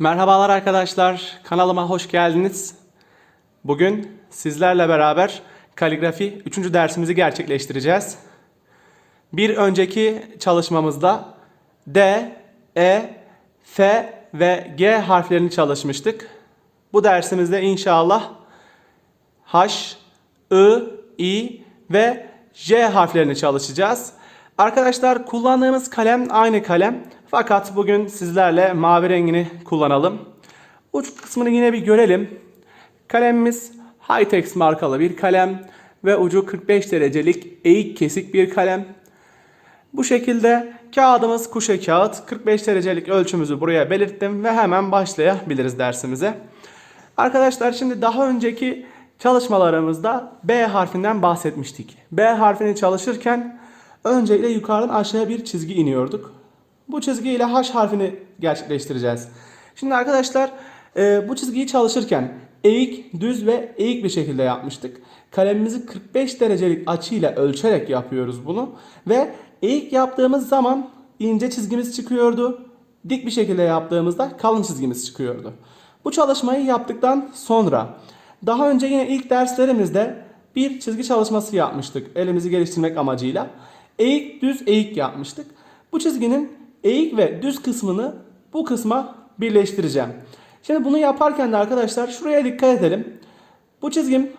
Merhabalar arkadaşlar, kanalıma hoş geldiniz. Bugün sizlerle beraber kaligrafi 3. dersimizi gerçekleştireceğiz. Bir önceki çalışmamızda D, E, F ve G harflerini çalışmıştık. Bu dersimizde inşallah H, I, I ve J harflerini çalışacağız. Arkadaşlar kullandığımız kalem aynı kalem. Fakat bugün sizlerle mavi rengini kullanalım. Uç kısmını yine bir görelim. Kalemimiz Hightex markalı bir kalem ve ucu 45 derecelik eğik kesik bir kalem. Bu şekilde kağıdımız kuşe kağıt. 45 derecelik ölçümüzü buraya belirttim ve hemen başlayabiliriz dersimize. Arkadaşlar şimdi daha önceki çalışmalarımızda B harfinden bahsetmiştik. B harfini çalışırken öncelikle yukarıdan aşağıya bir çizgi iniyorduk. Bu çizgi ile H harfini gerçekleştireceğiz. Şimdi arkadaşlar e, bu çizgiyi çalışırken eğik, düz ve eğik bir şekilde yapmıştık. Kalemimizi 45 derecelik açıyla ölçerek yapıyoruz bunu. Ve eğik yaptığımız zaman ince çizgimiz çıkıyordu. Dik bir şekilde yaptığımızda kalın çizgimiz çıkıyordu. Bu çalışmayı yaptıktan sonra daha önce yine ilk derslerimizde bir çizgi çalışması yapmıştık elimizi geliştirmek amacıyla. Eğik, düz, eğik yapmıştık. Bu çizginin eğik ve düz kısmını bu kısma birleştireceğim. Şimdi bunu yaparken de arkadaşlar şuraya dikkat edelim. Bu çizgim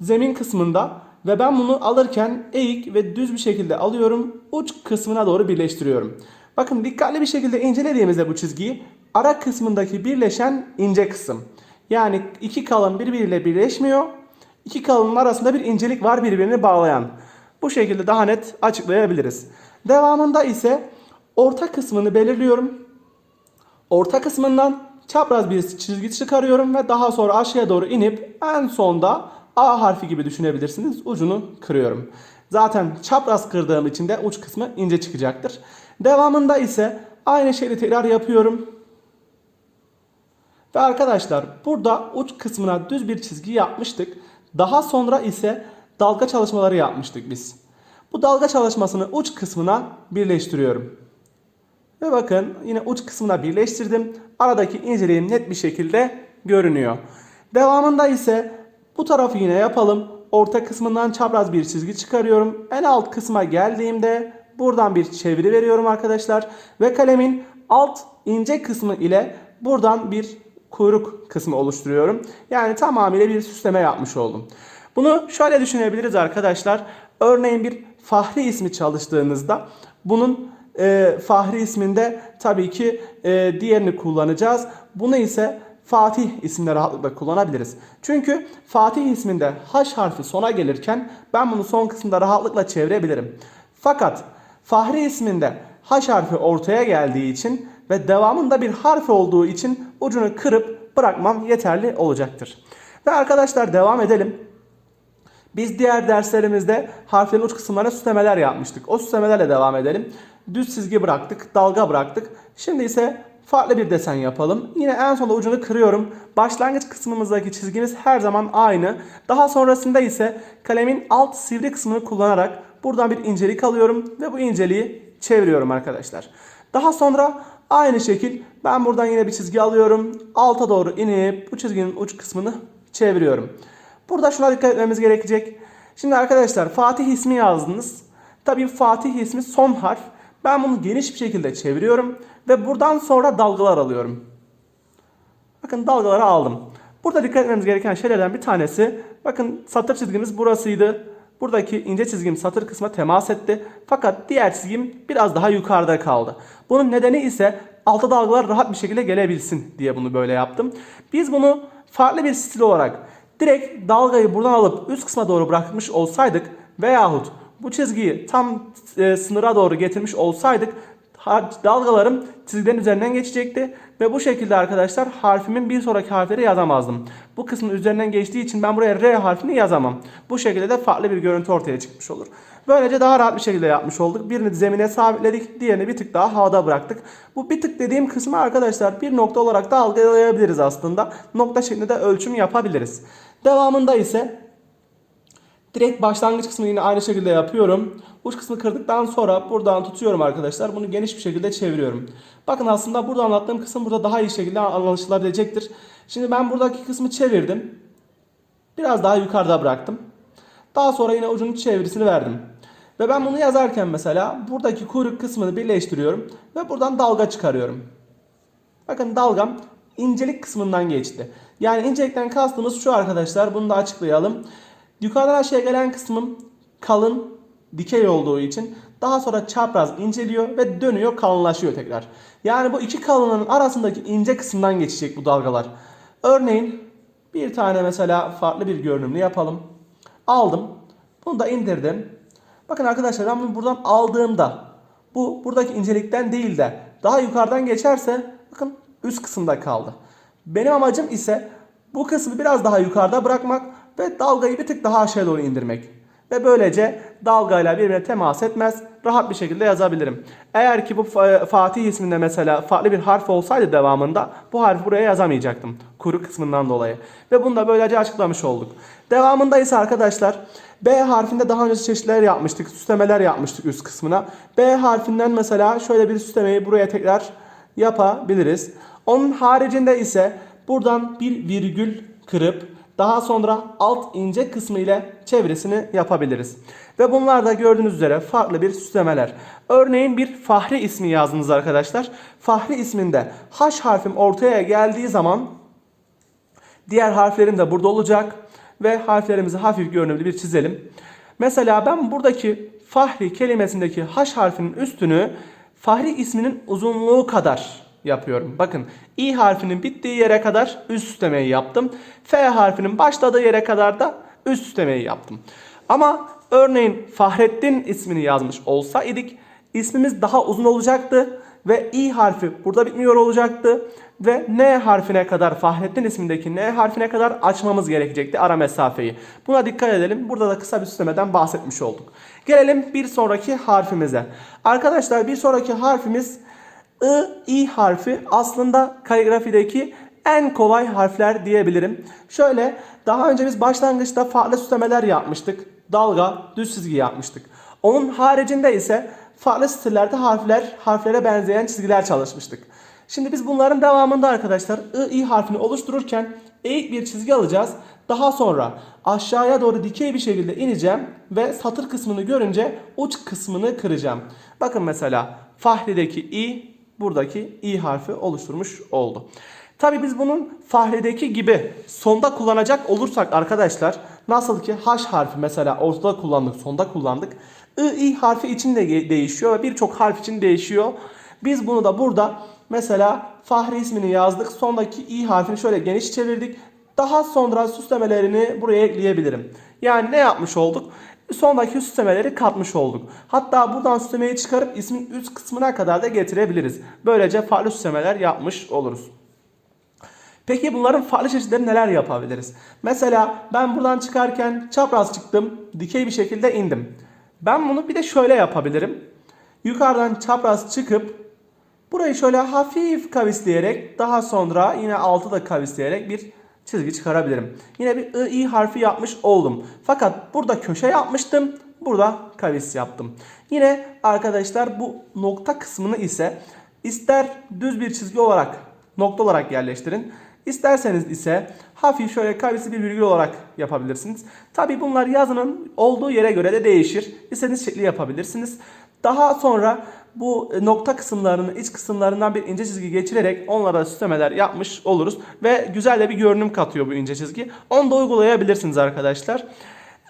zemin kısmında ve ben bunu alırken eğik ve düz bir şekilde alıyorum. Uç kısmına doğru birleştiriyorum. Bakın dikkatli bir şekilde incelediğimizde bu çizgiyi ara kısmındaki birleşen ince kısım. Yani iki kalın birbiriyle birleşmiyor. İki kalının arasında bir incelik var birbirini bağlayan. Bu şekilde daha net açıklayabiliriz. Devamında ise orta kısmını belirliyorum. Orta kısmından çapraz bir çizgi çıkarıyorum ve daha sonra aşağıya doğru inip en sonda A harfi gibi düşünebilirsiniz. Ucunu kırıyorum. Zaten çapraz kırdığım için de uç kısmı ince çıkacaktır. Devamında ise aynı şeyi tekrar yapıyorum. Ve arkadaşlar burada uç kısmına düz bir çizgi yapmıştık. Daha sonra ise dalga çalışmaları yapmıştık biz. Bu dalga çalışmasını uç kısmına birleştiriyorum. Ve bakın yine uç kısmına birleştirdim. Aradaki inceliğim net bir şekilde görünüyor. Devamında ise bu tarafı yine yapalım. Orta kısmından çapraz bir çizgi çıkarıyorum. En alt kısma geldiğimde buradan bir çeviri veriyorum arkadaşlar. Ve kalemin alt ince kısmı ile buradan bir kuyruk kısmı oluşturuyorum. Yani tamamıyla bir süsleme yapmış oldum. Bunu şöyle düşünebiliriz arkadaşlar. Örneğin bir Fahri ismi çalıştığınızda bunun e, Fahri isminde tabii ki e, diğerini kullanacağız. Bunu ise Fatih isminde rahatlıkla kullanabiliriz. Çünkü Fatih isminde H harfi sona gelirken ben bunu son kısımda rahatlıkla çevirebilirim. Fakat Fahri isminde H harfi ortaya geldiği için ve devamında bir harf olduğu için ucunu kırıp bırakmam yeterli olacaktır. Ve arkadaşlar devam edelim. Biz diğer derslerimizde harflerin uç kısımlarına süslemeler yapmıştık. O süslemelerle devam edelim. Düz çizgi bıraktık, dalga bıraktık. Şimdi ise farklı bir desen yapalım. Yine en sonda ucunu kırıyorum. Başlangıç kısmımızdaki çizgimiz her zaman aynı. Daha sonrasında ise kalemin alt sivri kısmını kullanarak buradan bir incelik alıyorum ve bu inceliği çeviriyorum arkadaşlar. Daha sonra aynı şekil ben buradan yine bir çizgi alıyorum. Alta doğru inip bu çizginin uç kısmını çeviriyorum. Burada şuna dikkat etmemiz gerekecek. Şimdi arkadaşlar Fatih ismi yazdınız. Tabii Fatih ismi son harf. Ben bunu geniş bir şekilde çeviriyorum ve buradan sonra dalgalar alıyorum. Bakın dalgaları aldım. Burada dikkat etmemiz gereken şeylerden bir tanesi bakın satır çizgimiz burasıydı. Buradaki ince çizgim satır kısma temas etti. Fakat diğer çizgim biraz daha yukarıda kaldı. Bunun nedeni ise altta dalgalar rahat bir şekilde gelebilsin diye bunu böyle yaptım. Biz bunu farklı bir stil olarak direkt dalgayı buradan alıp üst kısma doğru bırakmış olsaydık veyahut bu çizgiyi tam e, sınıra doğru getirmiş olsaydık dalgalarım çizgilerin üzerinden geçecekti ve bu şekilde arkadaşlar harfimin bir sonraki harfleri yazamazdım. Bu kısmın üzerinden geçtiği için ben buraya R harfini yazamam. Bu şekilde de farklı bir görüntü ortaya çıkmış olur. Böylece daha rahat bir şekilde yapmış olduk. Birini zemine sabitledik, diğerini bir tık daha havada bıraktık. Bu bir tık dediğim kısmı arkadaşlar bir nokta olarak da algılayabiliriz aslında. Nokta şeklinde de ölçüm yapabiliriz. Devamında ise Direkt başlangıç kısmını yine aynı şekilde yapıyorum. Uç kısmı kırdıktan sonra buradan tutuyorum arkadaşlar. Bunu geniş bir şekilde çeviriyorum. Bakın aslında burada anlattığım kısım burada daha iyi şekilde anlaşılabilecektir. Şimdi ben buradaki kısmı çevirdim. Biraz daha yukarıda bıraktım. Daha sonra yine ucunun çevirisini verdim. Ve ben bunu yazarken mesela buradaki kuyruk kısmını birleştiriyorum ve buradan dalga çıkarıyorum. Bakın dalgam incelik kısmından geçti. Yani incelikten kastımız şu arkadaşlar. Bunu da açıklayalım. Yukarıdan aşağıya gelen kısmım kalın, dikey olduğu için daha sonra çapraz inceliyor ve dönüyor kalınlaşıyor tekrar. Yani bu iki kalınlığın arasındaki ince kısımdan geçecek bu dalgalar. Örneğin bir tane mesela farklı bir görünümlü yapalım. Aldım. Bunu da indirdim. Bakın arkadaşlar ben bunu buradan aldığımda bu buradaki incelikten değil de daha yukarıdan geçerse bakın üst kısımda kaldı. Benim amacım ise bu kısmı biraz daha yukarıda bırakmak ve dalgayı bir tık daha aşağı doğru indirmek. Ve böylece dalgayla birbirine temas etmez rahat bir şekilde yazabilirim. Eğer ki bu Fa- Fatih isminde mesela farklı bir harf olsaydı devamında bu harfi buraya yazamayacaktım. Kuru kısmından dolayı. Ve bunu da böylece açıklamış olduk. Devamında ise arkadaşlar B harfinde daha önce çeşitler yapmıştık. Süslemeler yapmıştık üst kısmına. B harfinden mesela şöyle bir süslemeyi buraya tekrar yapabiliriz. Onun haricinde ise buradan bir virgül kırıp daha sonra alt ince kısmı ile çevresini yapabiliriz. Ve bunlar da gördüğünüz üzere farklı bir süslemeler. Örneğin bir Fahri ismi yazdınız arkadaşlar. Fahri isminde H harfim ortaya geldiği zaman diğer harflerim de burada olacak. Ve harflerimizi hafif görünümlü bir çizelim. Mesela ben buradaki Fahri kelimesindeki H harfinin üstünü Fahri isminin uzunluğu kadar yapıyorum. Bakın İ harfinin bittiği yere kadar üst süslemeyi yaptım. F harfinin başladığı yere kadar da üst süslemeyi yaptım. Ama örneğin Fahrettin ismini yazmış olsa idik ismimiz daha uzun olacaktı ve İ harfi burada bitmiyor olacaktı ve N harfine kadar Fahrettin ismindeki N harfine kadar açmamız gerekecekti ara mesafeyi. Buna dikkat edelim. Burada da kısa bir süslemeden bahsetmiş olduk. Gelelim bir sonraki harfimize. Arkadaşlar bir sonraki harfimiz I, I harfi aslında kaligrafideki en kolay harfler diyebilirim. Şöyle daha önce biz başlangıçta farklı süslemeler yapmıştık. Dalga, düz çizgi yapmıştık. Onun haricinde ise farklı stillerde harfler, harflere benzeyen çizgiler çalışmıştık. Şimdi biz bunların devamında arkadaşlar I, I harfini oluştururken eğik bir çizgi alacağız. Daha sonra aşağıya doğru dikey bir şekilde ineceğim ve satır kısmını görünce uç kısmını kıracağım. Bakın mesela Fahri'deki I buradaki i harfi oluşturmuş oldu. Tabi biz bunun Fahri'deki gibi sonda kullanacak olursak arkadaşlar nasıl ki H harfi mesela ortada kullandık sonda kullandık. I, i harfi için de değişiyor ve birçok harf için değişiyor. Biz bunu da burada mesela Fahri ismini yazdık. Sondaki i harfini şöyle geniş çevirdik. Daha sonra süslemelerini buraya ekleyebilirim. Yani ne yapmış olduk? Sondaki süslemeleri katmış olduk. Hatta buradan süslemeyi çıkarıp ismin üst kısmına kadar da getirebiliriz. Böylece farklı süslemeler yapmış oluruz. Peki bunların farklı çeşitleri neler yapabiliriz? Mesela ben buradan çıkarken çapraz çıktım, dikey bir şekilde indim. Ben bunu bir de şöyle yapabilirim. Yukarıdan çapraz çıkıp burayı şöyle hafif kavisleyerek daha sonra yine altı da kavisleyerek bir çizgi çıkarabilirim. Yine bir I, harfi yapmış oldum. Fakat burada köşe yapmıştım. Burada kavis yaptım. Yine arkadaşlar bu nokta kısmını ise ister düz bir çizgi olarak nokta olarak yerleştirin. İsterseniz ise hafif şöyle kavisi bir virgül olarak yapabilirsiniz. Tabi bunlar yazının olduğu yere göre de değişir. İstediğiniz şekli yapabilirsiniz. Daha sonra bu nokta kısımlarını iç kısımlarından bir ince çizgi geçirerek onlara süslemeler yapmış oluruz. Ve güzel de bir görünüm katıyor bu ince çizgi. Onu da uygulayabilirsiniz arkadaşlar.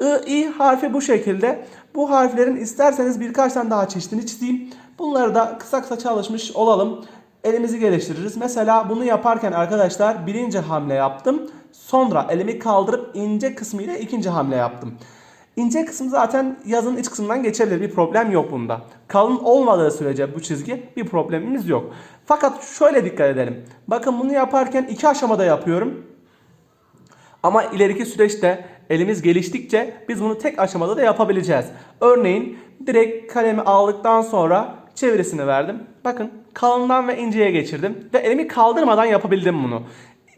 I, I harfi bu şekilde. Bu harflerin isterseniz birkaç tane daha çeşidini çizeyim. Bunları da kısa kısa çalışmış olalım. Elimizi geliştiririz. Mesela bunu yaparken arkadaşlar birinci hamle yaptım. Sonra elimi kaldırıp ince kısmıyla ikinci hamle yaptım. İnce kısım zaten yazın iç kısmından geçebilir. Bir problem yok bunda. Kalın olmadığı sürece bu çizgi bir problemimiz yok. Fakat şöyle dikkat edelim. Bakın bunu yaparken iki aşamada yapıyorum. Ama ileriki süreçte elimiz geliştikçe biz bunu tek aşamada da yapabileceğiz. Örneğin direkt kalemi aldıktan sonra çevirisini verdim. Bakın kalından ve inceye geçirdim ve elimi kaldırmadan yapabildim bunu.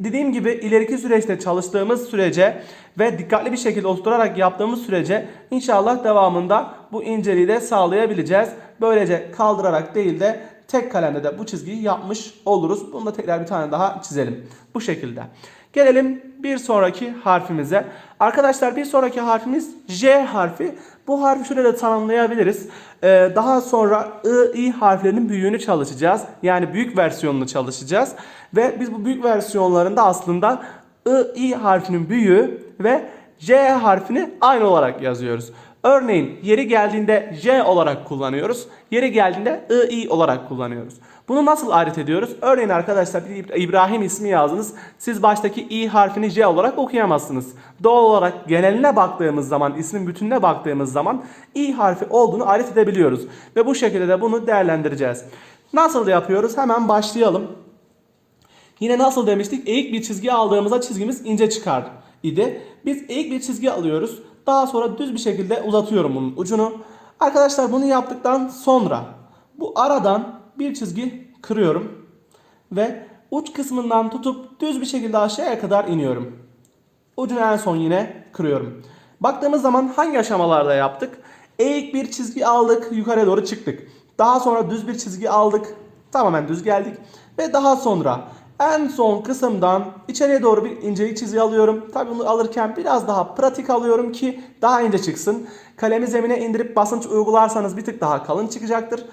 Dediğim gibi ileriki süreçte çalıştığımız sürece ve dikkatli bir şekilde oturarak yaptığımız sürece inşallah devamında bu inceliği de sağlayabileceğiz. Böylece kaldırarak değil de tek kalemde de bu çizgiyi yapmış oluruz. Bunu da tekrar bir tane daha çizelim. Bu şekilde. Gelelim bir sonraki harfimize. Arkadaşlar bir sonraki harfimiz J harfi. Bu harfi şöyle de tanımlayabiliriz. Ee, daha sonra I, I harflerinin büyüğünü çalışacağız. Yani büyük versiyonunu çalışacağız. Ve biz bu büyük versiyonlarında aslında I, I harfinin büyüğü ve J harfini aynı olarak yazıyoruz. Örneğin yeri geldiğinde J olarak kullanıyoruz. Yeri geldiğinde I, I olarak kullanıyoruz. Bunu nasıl ayrıt ediyoruz? Örneğin arkadaşlar bir İbrahim ismi yazdınız. Siz baştaki i harfini j olarak okuyamazsınız. Doğal olarak geneline baktığımız zaman, ismin bütününe baktığımız zaman i harfi olduğunu ayrıt edebiliyoruz. Ve bu şekilde de bunu değerlendireceğiz. Nasıl yapıyoruz? Hemen başlayalım. Yine nasıl demiştik? Eğik bir çizgi aldığımızda çizgimiz ince çıkar idi. Biz eğik bir çizgi alıyoruz. Daha sonra düz bir şekilde uzatıyorum bunun ucunu. Arkadaşlar bunu yaptıktan sonra bu aradan bir çizgi kırıyorum. Ve uç kısmından tutup düz bir şekilde aşağıya kadar iniyorum. Ucunu en son yine kırıyorum. Baktığımız zaman hangi aşamalarda yaptık? Eğik bir çizgi aldık, yukarıya doğru çıktık. Daha sonra düz bir çizgi aldık. Tamamen düz geldik. Ve daha sonra en son kısımdan içeriye doğru bir incelik çizgi alıyorum. Tabi bunu alırken biraz daha pratik alıyorum ki daha ince çıksın. Kalemi zemine indirip basınç uygularsanız bir tık daha kalın çıkacaktır.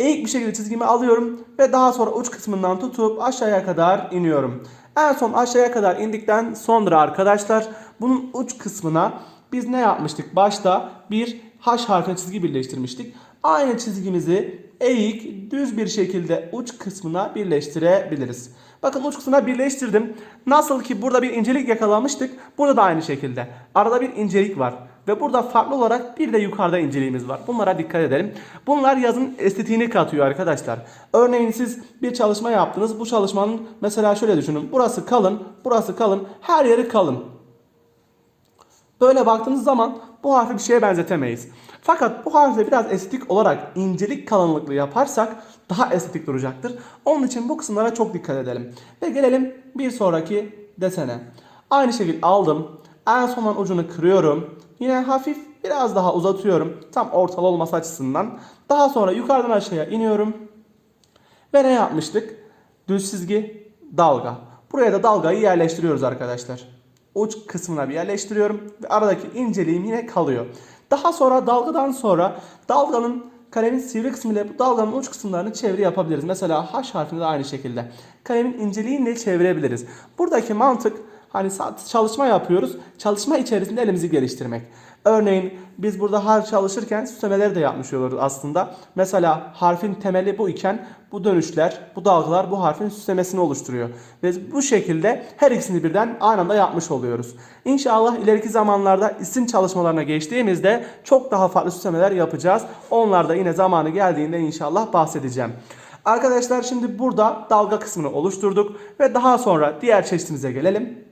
Eğik bir şekilde çizgimi alıyorum ve daha sonra uç kısmından tutup aşağıya kadar iniyorum. En son aşağıya kadar indikten sonra arkadaşlar bunun uç kısmına biz ne yapmıştık? Başta bir H harfine çizgi birleştirmiştik. Aynı çizgimizi eğik düz bir şekilde uç kısmına birleştirebiliriz. Bakın uç kısmına birleştirdim. Nasıl ki burada bir incelik yakalamıştık. Burada da aynı şekilde. Arada bir incelik var. Ve burada farklı olarak bir de yukarıda inceliğimiz var. Bunlara dikkat edelim. Bunlar yazın estetiğini katıyor arkadaşlar. Örneğin siz bir çalışma yaptınız. Bu çalışmanın mesela şöyle düşünün. Burası kalın, burası kalın, her yeri kalın. Böyle baktığınız zaman bu harfi bir şeye benzetemeyiz. Fakat bu harfi biraz estetik olarak incelik kalınlıklı yaparsak daha estetik duracaktır. Onun için bu kısımlara çok dikkat edelim. Ve gelelim bir sonraki desene. Aynı şekilde aldım. En sondan ucunu kırıyorum. Yine hafif biraz daha uzatıyorum. Tam ortalı olması açısından. Daha sonra yukarıdan aşağıya iniyorum. Ve ne yapmıştık? Düz çizgi, dalga. Buraya da dalgayı yerleştiriyoruz arkadaşlar. Uç kısmına bir yerleştiriyorum ve aradaki inceliğim yine kalıyor. Daha sonra dalgadan sonra dalganın kalemin sivri kısmı ile dalganın uç kısımlarını çeviri yapabiliriz. Mesela H harfinde de aynı şekilde. Kalemin inceliğini çevirebiliriz. Buradaki mantık hani çalışma yapıyoruz. Çalışma içerisinde elimizi geliştirmek. Örneğin biz burada harf çalışırken süslemeleri de yapmış oluyoruz aslında. Mesela harfin temeli bu iken bu dönüşler, bu dalgalar bu harfin süslemesini oluşturuyor. Ve bu şekilde her ikisini birden aynı anda yapmış oluyoruz. İnşallah ileriki zamanlarda isim çalışmalarına geçtiğimizde çok daha farklı süslemeler yapacağız. Onlar da yine zamanı geldiğinde inşallah bahsedeceğim. Arkadaşlar şimdi burada dalga kısmını oluşturduk ve daha sonra diğer çeşitimize gelelim.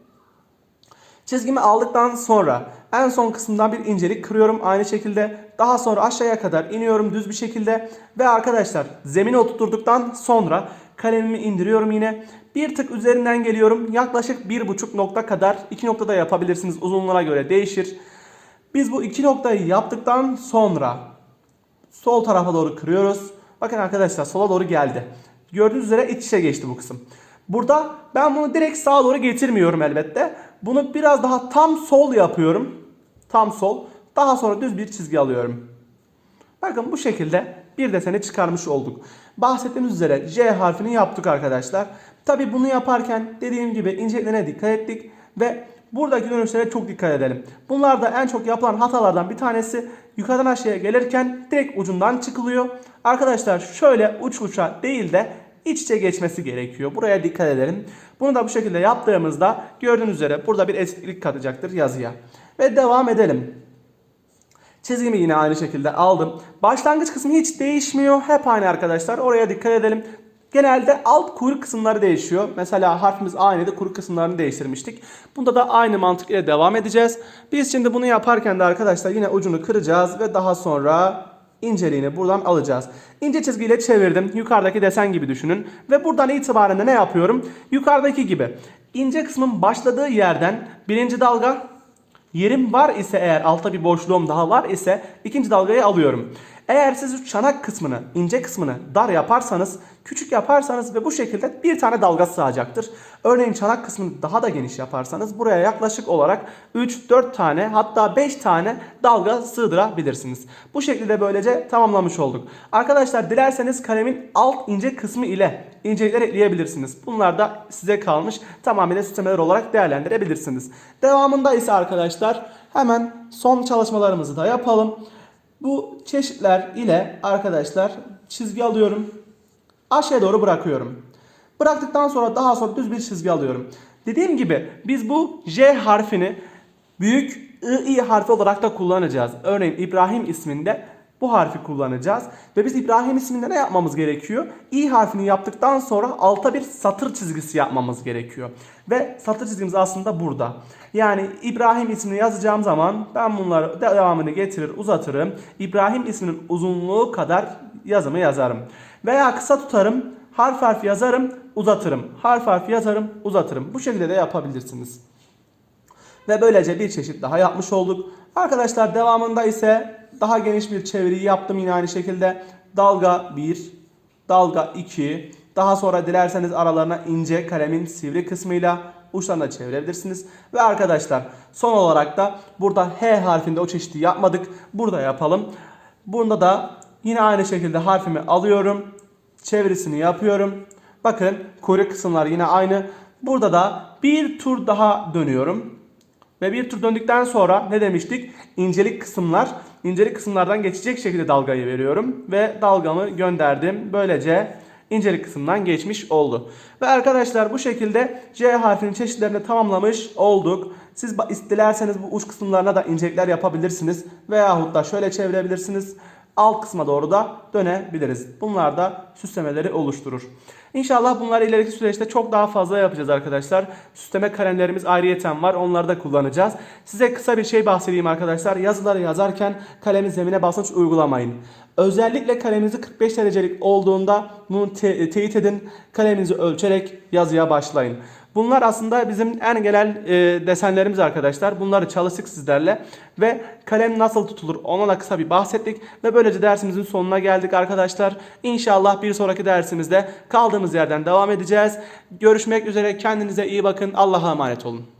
Çizgimi aldıktan sonra en son kısımdan bir incelik kırıyorum aynı şekilde. Daha sonra aşağıya kadar iniyorum düz bir şekilde. Ve arkadaşlar zemine oturttuktan sonra kalemimi indiriyorum yine. Bir tık üzerinden geliyorum. Yaklaşık bir buçuk nokta kadar. iki nokta da yapabilirsiniz uzunluğuna göre değişir. Biz bu iki noktayı yaptıktan sonra sol tarafa doğru kırıyoruz. Bakın arkadaşlar sola doğru geldi. Gördüğünüz üzere iç içe geçti bu kısım. Burada ben bunu direkt sağa doğru getirmiyorum elbette. Bunu biraz daha tam sol yapıyorum. Tam sol. Daha sonra düz bir çizgi alıyorum. Bakın bu şekilde bir deseni çıkarmış olduk. Bahsettiğimiz üzere J harfini yaptık arkadaşlar. Tabi bunu yaparken dediğim gibi inceliklerine dikkat ettik ve buradaki dönüşlere çok dikkat edelim. Bunlarda en çok yapılan hatalardan bir tanesi yukarıdan aşağıya gelirken direkt ucundan çıkılıyor. Arkadaşlar şöyle uç uça değil de iç içe geçmesi gerekiyor. Buraya dikkat edelim. Bunu da bu şekilde yaptığımızda gördüğünüz üzere burada bir estetiklik katacaktır yazıya. Ve devam edelim. Çizgimi yine aynı şekilde aldım. Başlangıç kısmı hiç değişmiyor. Hep aynı arkadaşlar. Oraya dikkat edelim. Genelde alt kuyruk kısımları değişiyor. Mesela harfimiz aynıydı. Kuyruk kısımlarını değiştirmiştik. Bunda da aynı mantık ile devam edeceğiz. Biz şimdi bunu yaparken de arkadaşlar yine ucunu kıracağız ve daha sonra inceliğini buradan alacağız. İnce çizgiyle çevirdim. Yukarıdaki desen gibi düşünün. Ve buradan itibaren de ne yapıyorum? Yukarıdaki gibi. ince kısmın başladığı yerden birinci dalga yerim var ise eğer altta bir boşluğum daha var ise ikinci dalgayı alıyorum. Eğer siz çanak kısmını, ince kısmını dar yaparsanız, küçük yaparsanız ve bu şekilde bir tane dalga sığacaktır. Örneğin çanak kısmını daha da geniş yaparsanız buraya yaklaşık olarak 3-4 tane hatta 5 tane dalga sığdırabilirsiniz. Bu şekilde böylece tamamlamış olduk. Arkadaşlar dilerseniz kalemin alt ince kısmı ile incelikler ekleyebilirsiniz. Bunlar da size kalmış tamamıyla süslemeler olarak değerlendirebilirsiniz. Devamında ise arkadaşlar hemen son çalışmalarımızı da yapalım. Bu çeşitler ile arkadaşlar çizgi alıyorum. Aşağıya doğru bırakıyorum. Bıraktıktan sonra daha sonra düz bir çizgi alıyorum. Dediğim gibi biz bu J harfini büyük I, I harfi olarak da kullanacağız. Örneğin İbrahim isminde bu harfi kullanacağız. Ve biz İbrahim isminde ne yapmamız gerekiyor? İ harfini yaptıktan sonra alta bir satır çizgisi yapmamız gerekiyor. Ve satır çizgimiz aslında burada. Yani İbrahim ismini yazacağım zaman ben bunları devamını getirir uzatırım. İbrahim isminin uzunluğu kadar yazımı yazarım. Veya kısa tutarım, harf harf yazarım, uzatırım. Harf harf yazarım, uzatırım. Bu şekilde de yapabilirsiniz. Ve böylece bir çeşit daha yapmış olduk. Arkadaşlar devamında ise daha geniş bir çeviriyi yaptım yine aynı şekilde. Dalga 1, dalga 2, daha sonra dilerseniz aralarına ince kalemin sivri kısmıyla uçlarına çevirebilirsiniz. Ve arkadaşlar son olarak da burada H harfinde o çeşidi yapmadık. Burada yapalım. Bunda da yine aynı şekilde harfimi alıyorum. Çevirisini yapıyorum. Bakın kuyruk kısımlar yine aynı. Burada da bir tur daha dönüyorum. Ve bir tur döndükten sonra ne demiştik? İncelik kısımlar. İncelik kısımlardan geçecek şekilde dalgayı veriyorum. Ve dalgamı gönderdim. Böylece incelik kısmından geçmiş oldu. Ve arkadaşlar bu şekilde C harfinin çeşitlerini tamamlamış olduk. Siz dilerseniz bu uç kısımlarına da incelikler yapabilirsiniz. Veyahut da şöyle çevirebilirsiniz. Alt kısma doğru da dönebiliriz. Bunlar da süslemeleri oluşturur. İnşallah bunları ileriki süreçte çok daha fazla yapacağız arkadaşlar. Süsleme kalemlerimiz ayrıyeten var. Onları da kullanacağız. Size kısa bir şey bahsedeyim arkadaşlar. Yazıları yazarken kalemi zemine basınç uygulamayın. Özellikle kaleminizi 45 derecelik olduğunda bunu te- teyit edin. Kaleminizi ölçerek yazıya başlayın. Bunlar aslında bizim en genel e, desenlerimiz arkadaşlar. Bunları çalıştık sizlerle. Ve kalem nasıl tutulur ona da kısa bir bahsettik. Ve böylece dersimizin sonuna geldik arkadaşlar. İnşallah bir sonraki dersimizde kaldığımız yerden devam edeceğiz. Görüşmek üzere. Kendinize iyi bakın. Allah'a emanet olun.